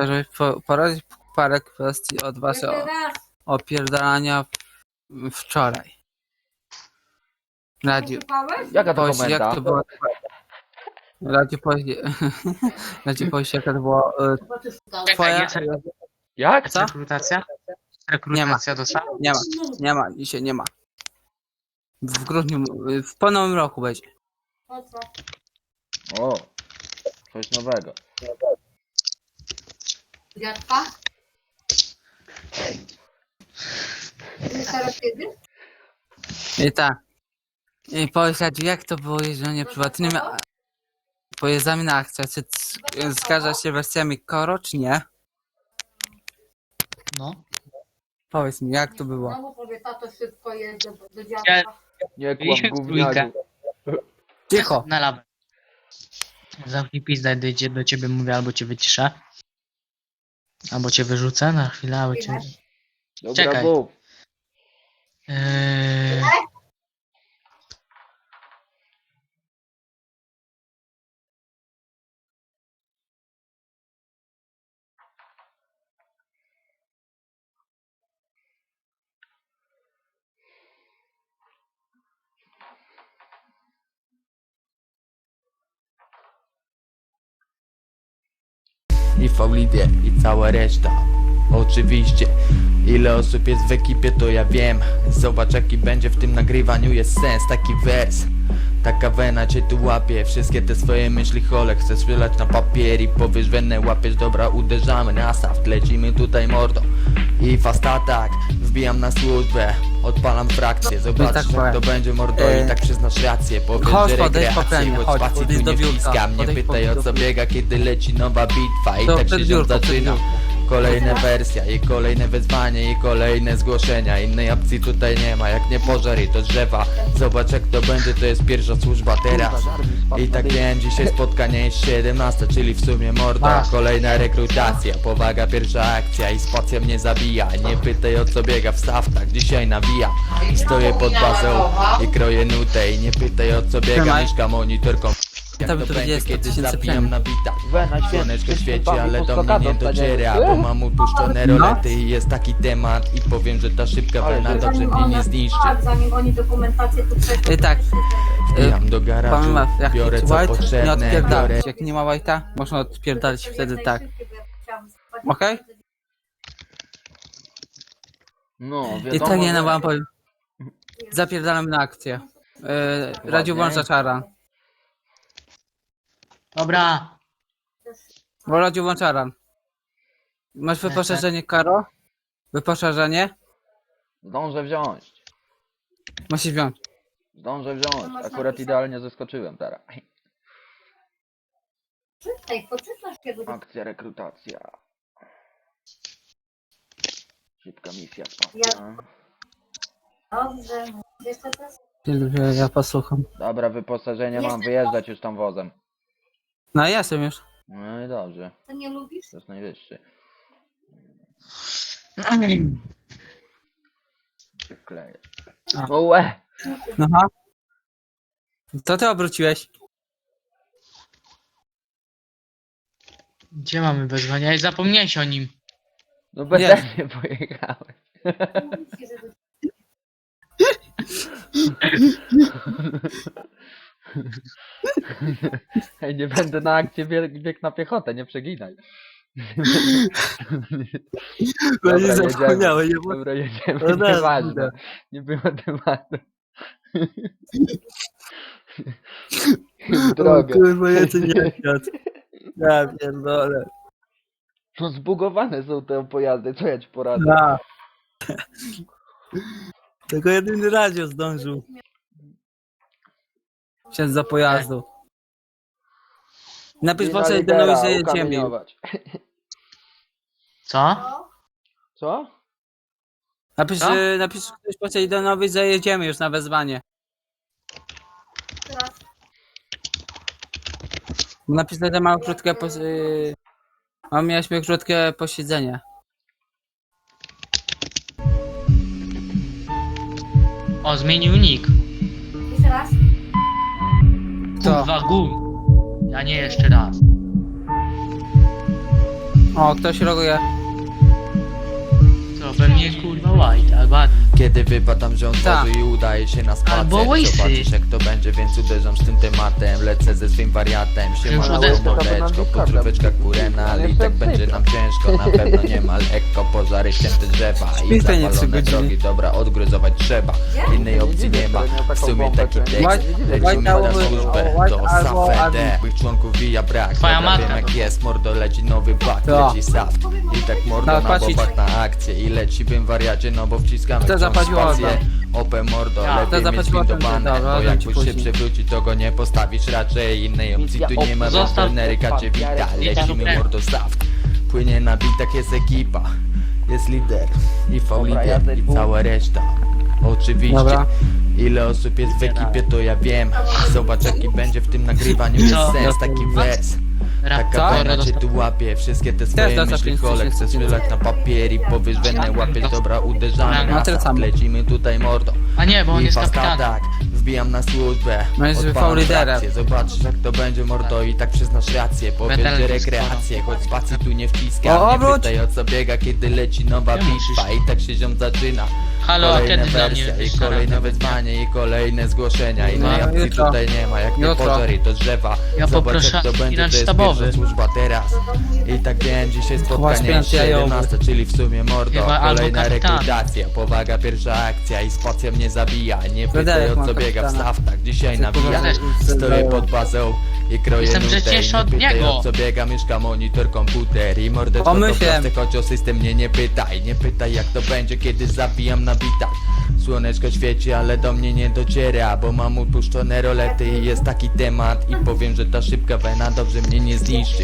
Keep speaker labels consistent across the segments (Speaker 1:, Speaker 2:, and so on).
Speaker 1: Żeby po- poradzić parę kwestii od waszego opierdalania wczoraj. Radio.
Speaker 2: Posłuchałeś?
Speaker 3: Jaka to
Speaker 1: Powiedz, jak to było? Radio powiedz, Radio powiedz, jaka to była e,
Speaker 4: Czekaj,
Speaker 1: twoja...
Speaker 3: Jak?
Speaker 1: Co?
Speaker 4: rekrutacja? Rekrutacja do?
Speaker 1: Nie ma, nie ma, dzisiaj nie ma. W grudniu, w po nowym roku będzie.
Speaker 2: Po co?
Speaker 3: O, coś nowego.
Speaker 2: Dziadka? I teraz kiedy?
Speaker 1: I tak. I powiedz, Radio, jak to było jeżdżenie prywatnymi a- pojazdami na akcję? Czy c- zgadza się wersjami Koro, czy nie?
Speaker 4: No.
Speaker 1: Powiedz mi, jak to było?
Speaker 2: Znowu powie, tato szybko jedzie do, do
Speaker 4: Ja-
Speaker 2: dziadka.
Speaker 3: Nie kłam
Speaker 4: Mieliśmy
Speaker 3: gówniarzu.
Speaker 4: trójkę.
Speaker 1: Cicho!
Speaker 4: Na lawę. Zamknij pizdę, dojdzie do ciebie mówię, albo cię wyciszę. Albo cię wyrzucę na chwilę, albo cię...
Speaker 3: Dobra,
Speaker 4: Czekaj.
Speaker 3: mów.
Speaker 4: Eee...
Speaker 5: i cała reszta. Oczywiście Ile osób jest w ekipie to ja wiem. Zobacz jaki będzie w tym nagrywaniu. Jest sens Taki wers Taka wena cię tu łapie. Wszystkie te swoje myśli chole Chcesz wylać na papier i powiesz wenę łapiesz. Dobra uderzamy na saft. Lecimy tutaj mordo. I fast attack. Wbijam na służbę Odpalam frakcję Zobaczysz
Speaker 1: tak
Speaker 5: jak
Speaker 1: powiem.
Speaker 5: to będzie mordo i tak przyznasz rację Powiesz,
Speaker 1: chodź,
Speaker 5: że
Speaker 1: podejdź po
Speaker 5: rekreacji Choć
Speaker 1: chodź,
Speaker 5: spacji
Speaker 1: podejdź
Speaker 5: tu
Speaker 1: do
Speaker 5: nie
Speaker 1: biurka,
Speaker 5: wciskam Nie
Speaker 1: podejdź po
Speaker 5: pytaj o co biega kiedy leci nowa bitwa I
Speaker 1: To
Speaker 5: tak
Speaker 1: przed
Speaker 5: się
Speaker 1: biurko, przed
Speaker 5: zaczyna
Speaker 1: biurko.
Speaker 5: Kolejne wersja i kolejne wyzwanie i kolejne zgłoszenia. Innej opcji tutaj nie ma, jak nie pożar i to drzewa. Zobacz jak to będzie, to jest pierwsza służba teraz. I tak wiem, dzisiaj spotkanie jest 17, czyli w sumie morda. Kolejna rekrutacja, powaga pierwsza akcja i spacja mnie zabija. Nie pytaj o co biega w staftach, dzisiaj nawija. Stoję pod bazą i kroję nutę. I nie pytaj o co biega, mieszka monitorką Jak
Speaker 1: To
Speaker 5: będzie,
Speaker 1: 20
Speaker 5: kiedy
Speaker 1: tysięcy premii.
Speaker 5: na
Speaker 3: Wena świetnie.
Speaker 5: Słoneczko świeci, ale do mnie nie dociera Bo mam upuszczone
Speaker 1: No.
Speaker 5: rolety i jest taki temat I powiem, że ta szybka
Speaker 3: Ale
Speaker 5: wena dobrze mnie nie zniszczy
Speaker 2: Tak, zanim oni dokumentację tu przeszli.
Speaker 1: I tak.
Speaker 5: Wbijam do garażu,
Speaker 1: jak
Speaker 5: biorę
Speaker 1: jest
Speaker 5: co
Speaker 1: white, nie
Speaker 5: potrzebne, biorę
Speaker 1: odpierdalać. Jak nie ma white'a, można odpierdalać wtedy tak. Okej?
Speaker 3: No,
Speaker 1: I
Speaker 3: wiadomo,
Speaker 1: tak nie
Speaker 3: że-
Speaker 1: wam powiem. Zapierdalam na akcję. Yy,
Speaker 3: Ładnie.
Speaker 1: włącza czara.
Speaker 4: Dobra.
Speaker 1: Bo Radio włącza czaran. Masz wyposażenie, Karo? Wyposażenie?
Speaker 3: Zdążę wziąć.
Speaker 1: Musisz wziąć.
Speaker 3: Zdążę wziąć. Akurat idealnie zeskoczyłem teraz.
Speaker 2: Czytaj, poczytasz kiedy
Speaker 3: Akcja rekrutacja. Szybka misja spacja.
Speaker 2: Dobrze, to jest?
Speaker 1: Ja, ja posłucham.
Speaker 3: Dobra, wyposażenie mam, wyjeżdżać już tam wozem.
Speaker 1: No jestem już.
Speaker 3: No i dobrze,
Speaker 2: To nie lubisz?
Speaker 3: to jest najwyższy. Przykleję.
Speaker 1: A.
Speaker 3: O łe!
Speaker 1: Aha. To ty obróciłeś.
Speaker 4: Gdzie mamy wezwania? Ja zapomniałeś o nim.
Speaker 3: No bez mnie pojechałeś.
Speaker 2: Mówi że
Speaker 3: Ej, nie będę na akcję bieg, bieg na piechotę, nie przeginaj.
Speaker 1: No nie zapomniałem, nie było.
Speaker 3: Dobra, jedziemy,
Speaker 1: No
Speaker 3: nieważne.
Speaker 1: dobra.
Speaker 3: Nie było tematu. W drogę.
Speaker 1: kurwa, ja to nie. Ja pierdolę.
Speaker 3: No zbugowane są te pojazdy, co ja ci poradzę?
Speaker 1: Ja. Tylko jedyny radio zdążył. Wsiadł za pojazdu. Napisz
Speaker 3: I na
Speaker 1: proszę
Speaker 3: lidera
Speaker 1: że jedziemy.
Speaker 3: ukamieniować.
Speaker 4: Co?
Speaker 2: Co?
Speaker 3: Co?
Speaker 1: Napisz,
Speaker 4: Co?
Speaker 1: że- napisz ktoś proszę Idenowi, że jedziemy już na wezwanie.
Speaker 2: Teraz
Speaker 1: Napisz, że mam krótkie pos... Mam mieliśmy krótkie posiedzenie.
Speaker 4: O, zmienił nick.
Speaker 2: jeszcze raz.
Speaker 4: Kurwa gum. Ja nie jeszcze raz.
Speaker 1: O, ktoś loguje.
Speaker 4: To pewnie kurwa white, albo.
Speaker 5: Kiedy wypadam się od
Speaker 1: Tak.
Speaker 5: i udaje się na spacer
Speaker 4: Albo łysy.
Speaker 5: Zobaczysz jak to będzie, więc uderzam z tym tematem Lecę ze swym wariatem
Speaker 4: Już
Speaker 5: Siemano
Speaker 4: odeszło.
Speaker 5: mordeczko, pozdróweczka kurena I tak będzie nam ciężko, na pewno nie ma lekko Pożary ścięte drzewa i
Speaker 1: te nie trzy
Speaker 5: zapalone
Speaker 1: godziny.
Speaker 5: drogi Dobra, odgryzować trzeba Innej opcji nie ma, w sumie taki tekst Lecimy na służbę, safedę
Speaker 1: admin.
Speaker 5: Tych członków wija brak,
Speaker 4: Twoja
Speaker 5: dobra wiem jak jest Mordo leci nowy bak,
Speaker 1: To.
Speaker 5: leci saft I tak mordo
Speaker 1: No,
Speaker 5: na
Speaker 1: płacić.
Speaker 5: bobach na akcję I leci bym wariacie, no bo wciskamy
Speaker 1: Kto
Speaker 5: wciąż spację.
Speaker 1: order?
Speaker 5: Ope mordo,
Speaker 4: Ja.
Speaker 5: lepiej mieć
Speaker 1: ten, dobra,
Speaker 5: Bo
Speaker 1: dam
Speaker 5: jak
Speaker 1: ci
Speaker 5: już się
Speaker 1: później.
Speaker 5: przewróci, to go nie postawisz raczej Innej opcji tu nie ma, więc
Speaker 4: Zostaw-
Speaker 5: cię wita. Lecimy mordo saft Płynie na bitach, jest ekipa. Jest lider i
Speaker 3: jazda,
Speaker 5: i cała reszta. Oczywiście
Speaker 1: Dobra.
Speaker 5: Ile osób jest w ekipie to ja wiem. Zobacz jaki będzie w tym nagrywaniu. Jest sens, taki wers Taka
Speaker 1: Co?
Speaker 5: pena cię tu łapie Wszystkie te swoje
Speaker 1: dostał
Speaker 5: myśli
Speaker 1: 5
Speaker 5: kole
Speaker 1: tysięcy.
Speaker 5: Chcesz wylać na papier i powiesz wenne łapiesz Dobra uderzamy
Speaker 1: No,
Speaker 5: na start,
Speaker 1: samo.
Speaker 5: Lecimy tutaj mordo
Speaker 4: A nie, bo on
Speaker 5: I
Speaker 4: jest kapitanem.
Speaker 5: attack, wbijam na służbę
Speaker 1: No jest
Speaker 5: odpalam trakcję, Zobaczysz jak to będzie mordo i tak przyznasz rację
Speaker 4: Metal
Speaker 5: że
Speaker 4: jest
Speaker 5: rekreację Choć spacji tu nie wciskam
Speaker 1: O,
Speaker 5: Nie
Speaker 1: obróć!
Speaker 5: pytaj o co biega kiedy leci nowa
Speaker 4: Nie musisz.
Speaker 5: bitwa I tak się ziom zaczyna
Speaker 4: Halo, a
Speaker 5: Kolejna
Speaker 4: kiedy dla mnie
Speaker 5: wersja i kolejne
Speaker 4: na
Speaker 5: wezwanie i kolejne zgłoszenia Innej
Speaker 1: No,
Speaker 5: opcji
Speaker 1: jutro.
Speaker 5: tutaj nie ma, jak nie
Speaker 1: Jutro.
Speaker 5: pożar i to drzewa
Speaker 4: Ja
Speaker 5: Zobacz
Speaker 4: poproszę
Speaker 5: jak to będzie, to jest
Speaker 4: sztabowy.
Speaker 5: pierwsza służba teraz I tak wiem, dzisiaj spotkanie
Speaker 1: jajowy.
Speaker 5: 17, czyli w sumie mordo
Speaker 4: Chyba albo
Speaker 5: Kolejna
Speaker 4: kapitan.
Speaker 5: rekrutacja, powaga pierwsza akcja i spacja mnie zabija Nie pytaj o co biega w
Speaker 1: kapitana.
Speaker 5: staftach, dzisiaj nabija
Speaker 4: też.
Speaker 5: Stoję pod bazą i kroję
Speaker 4: Jestem
Speaker 5: nutę
Speaker 4: przecież
Speaker 5: I nie
Speaker 4: od
Speaker 5: pytaj
Speaker 4: niego.
Speaker 5: o co biega, mieszka monitor, komputer I mordeczko to
Speaker 1: Pomyślałem.
Speaker 5: proste, choć o system mnie nie pytaj Nie pytaj jak to będzie, kiedy zabijam na bitach Słoneczko świeci, ale do mnie nie dociera Bo mam upuszczone rolety i jest taki temat I powiem, że ta szybka wena dobrze mnie nie zniszczy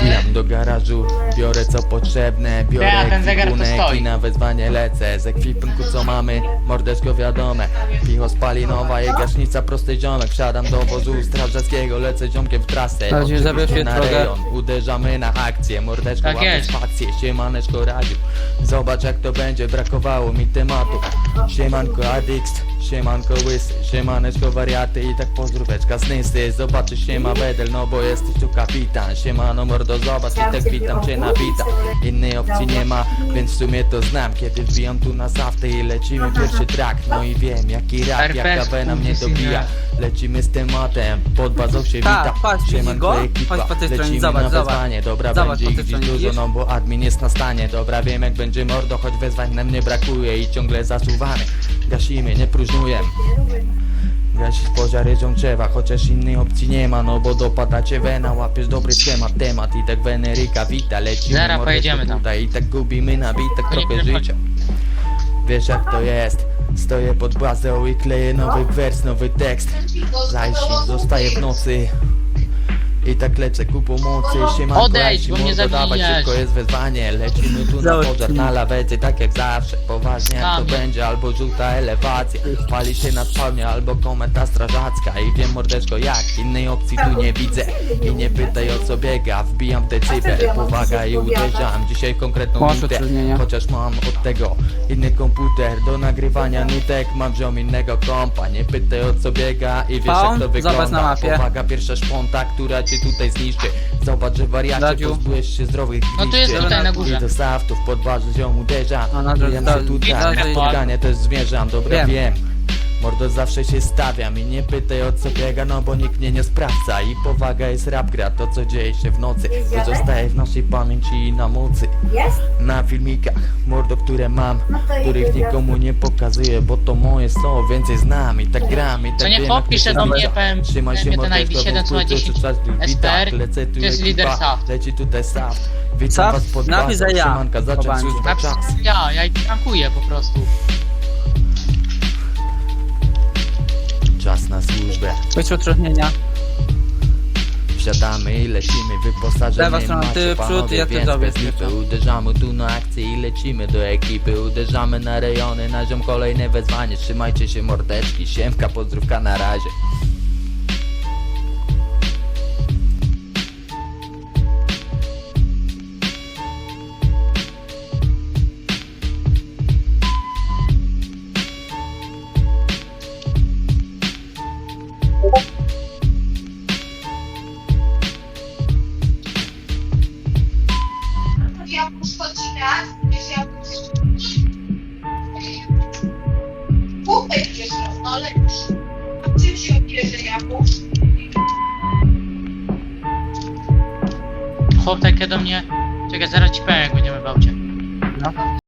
Speaker 5: Wbijam do garażu, biorę co potrzebne Biorę
Speaker 4: Ja, ten zegar tu
Speaker 5: ekwipunek
Speaker 4: stoi.
Speaker 5: i na wezwanie lecę. Z ekwipunku co mamy, mordeczko wiadome. Picho spalinowa i gaśnica prosty ziomek Wsiadam do wozu strażackiego, lecę ziomkiem w trasę.
Speaker 1: Ale
Speaker 5: Oczywiście
Speaker 1: zabezpiecz
Speaker 5: na
Speaker 1: drogę.
Speaker 5: rejon, uderzamy na akcję Mordeczko
Speaker 4: Tak
Speaker 5: łapie
Speaker 4: jest.
Speaker 5: spację, siemaneczko radził Zobacz jak to będzie, brakowało mi tematu. Siemanko Adix, siemanko Łysy Siemaneczko wariaty i tak pozdróweczka z Nysy Zobaczysz siema Wedel, no bo jesteś tu kapitan. Siemano mordo, zobacz i tak witam cię na wita Innej opcji nie ma, więc w sumie to znam. Kiedy wbijam tu na safty i lecimy pierwszy track No i wiem jaki rap, jaka wena mnie dobija. Lecimy z tematem, pod bazą się
Speaker 1: Tak,
Speaker 5: wita. Siemanko ekipa, lecimy na wezwanie. Dobra, będzie ich dziś dużo, no bo admin jest na stanie. Dobra, wiem jak będzie mordo, choć wezwań nam nie brakuje I ciągle zasuwamy, gasimy, nie próżnuję Gasić pożary drzewa, chociaż innej opcji nie ma No bo dopada cię wena, łapiesz dobry schemat, temat I tak Weneryka wita, lecimy
Speaker 4: Zaraz
Speaker 5: mordeczko
Speaker 4: pojedziemy tam.
Speaker 5: tutaj I tak gubimy na bitach trochę życia. Wiesz jak to jest? Stoję pod bazą i kleję nowy wers, nowy tekst. Zajsi, zostaję w nocy i tak lecę ku pomocy, siemanko,
Speaker 4: Odejdź, bo mnie zabijesz.
Speaker 5: szybko jest wezwanie Lecimy tu na
Speaker 1: Zobacz,
Speaker 5: pożar, na lawety, tak jak zawsze Poważnie jak to będzie, albo żółta elewacja. Pali się na spawnie, albo kometa strażacka. I wiem mordeczko jak, innej opcji tu nie widzę. I nie pytaj o co biega, wbijam decybel Powaga i uderzam, dzisiaj konkretną
Speaker 1: Masz utrudnienia.
Speaker 5: Chociaż mam od tego inny komputer Do nagrywania nutek, mam wziął innego kompa. Nie pytaj o co biega i wiesz jak to wygląda.
Speaker 1: Zobacz na mapie.
Speaker 5: Powaga pierwsza szponta, która cię tutaj zniszczy Zobacz, że wariacie
Speaker 1: Radziu.
Speaker 5: pozbyłeś się zdrowych
Speaker 4: No tu jest tutaj na górze.
Speaker 5: Do bazę ziom uderza
Speaker 1: A na drodze-
Speaker 5: się tutaj,
Speaker 1: idzie.
Speaker 5: spotkanie też zmierzam, dobra
Speaker 1: Wiem.
Speaker 5: wiem Mordo zawsze się stawiam i nie pytaj o co biega, no bo nikt mnie nie sprawdza I powaga jest rap gra, to co dzieje się w nocy To zostaje w naszej pamięci i na mocy
Speaker 2: Jest?
Speaker 5: Na filmikach, mordo, które mam
Speaker 2: No to
Speaker 5: Których
Speaker 2: jedziemy.
Speaker 5: nikomu nie pokazuję, bo to moje są Więcej znam i tak gram i tak
Speaker 4: Co nie
Speaker 5: wiem, jak to
Speaker 4: do mnie, powiem,
Speaker 5: Trzymaj się
Speaker 4: ID7
Speaker 5: bo
Speaker 4: co ma
Speaker 5: wkrótce
Speaker 4: 10
Speaker 5: czas wbitać.
Speaker 4: SPR,
Speaker 5: Lecę tu
Speaker 4: to jest lider Saft.
Speaker 5: Leci tutaj Saft Witam
Speaker 1: Saft?
Speaker 5: was pod
Speaker 1: Napis
Speaker 5: bazą,
Speaker 1: za ja.
Speaker 5: zacząć czas
Speaker 4: Ja, ja ich tankuję po prostu.
Speaker 5: Czas na służbę
Speaker 1: utrudnienia.
Speaker 5: Wsiadamy i lecimy, wyposażenie
Speaker 1: Lewa strona,
Speaker 5: macie,
Speaker 1: ty,
Speaker 5: panowie,
Speaker 1: przód, ja ty
Speaker 5: więc
Speaker 1: zrobię
Speaker 5: bez lipy.
Speaker 1: jeszcze.
Speaker 5: Uderzamy tu na akcję i lecimy do ekipy Uderzamy na rejony, na ziom kolejne wezwanie Trzymajcie się mordeczki, siemka, pozdrówka na razie
Speaker 6: jabłusz godzinach, wiesz jabłusz. Kupek wiesz, no ale już. A czym się obierze jabłusz?
Speaker 4: Chłop takie do mnie. Czekaj, zaraz ci powiem jak będziemy w aucie.